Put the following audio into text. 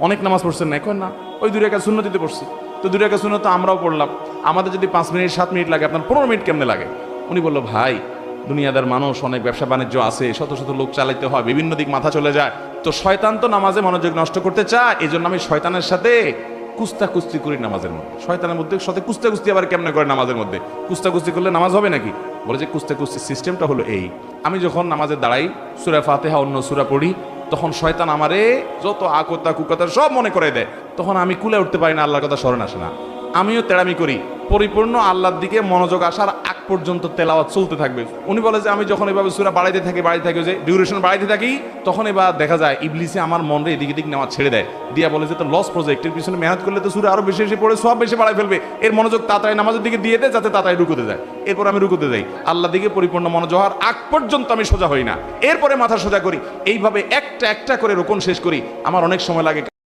অনেক নামাজ পড়ছেন না, এখন না? ওই দুই একা শূন্য দিতে পড়ছি। তো দুই রেখা শূন্য তো আমরাও পড়লাম। আমাদের যদি পাঁচ মিনিট, সাত মিনিট লাগে, আপনার পনেরো মিনিট কেমনে লাগে? উনি বলল, ভাই, দুনিয়াদার মানুষ, অনেক ব্যবসা বাণিজ্য আছে, শত শত লোক চালাইতে হয়, বিভিন্ন দিক মাথা চলে যায়। তো শয়তান তো নামাজে মনোযোগ নষ্ট করতে চায় এই জন্য আমি শয়তানের সাথে কুস্তা কুস্তি করি নামাজের মধ্যে। শয়তানের মধ্যে সাথে কুস্তা কুস্তি আবার কেমনে করে নামাজের মধ্যে? কুস্তা কুস্তি করলে নামাজ হবে নাকি? বলে যে কুস্তা কুস্তি সিস্টেমটা হলো এই। আমি যখন নামাজে দাঁড়াই, সুরা ফাতেহা অন্য সুরা পড়ি তখন শয়তান আমারে যত আকতা কুকতা সব মনে করে দেয়। তখন আমি কুলে উঠতে পারি না, আল্লাহর কথা স্মরণ আসে না। আমিও তেড়ামি করি। পরিপূর্ণ আল্লাহর দিকে মনোযোগ আসার আগ পর্যন্ত তেলাওয়াত চলতে থাকবে। উনি বলে যে, আমি যখন এভাবে সুরা বাড়াইতে থাকি বাড়াইতে থাকি যে ডিউরেশন বাড়াইতে থাকি, তখন এবার দেখা যায়, ইবলিসে আমার মনরে এদিক এদিক নেওয়া ছেড়ে দেয়। দিয়া বলে যে তো লস প্রজেক্টের পিছনে মেহনত করলে তো সুরা আরও বেশি বেশি পড়ে, সব বেশি বাড়াই ফেলবে। এর মনোযোগ তাড়াতাড়ি নামাজের দিকে দিয়ে দেয় যাতে তাড়াতাড়ি রুকুতে যায়। এরপর আমি রুকুতে যাই। আল্লাহ দিকে পরিপূর্ণ মনোযোগ হওয়ার আগ পর্যন্ত আমি সোজা হই না। এরপরে মাথা সোজা করি। এইভাবে একটা একটা করে রোকন শেষ করি। আমার অনেক সময় লাগে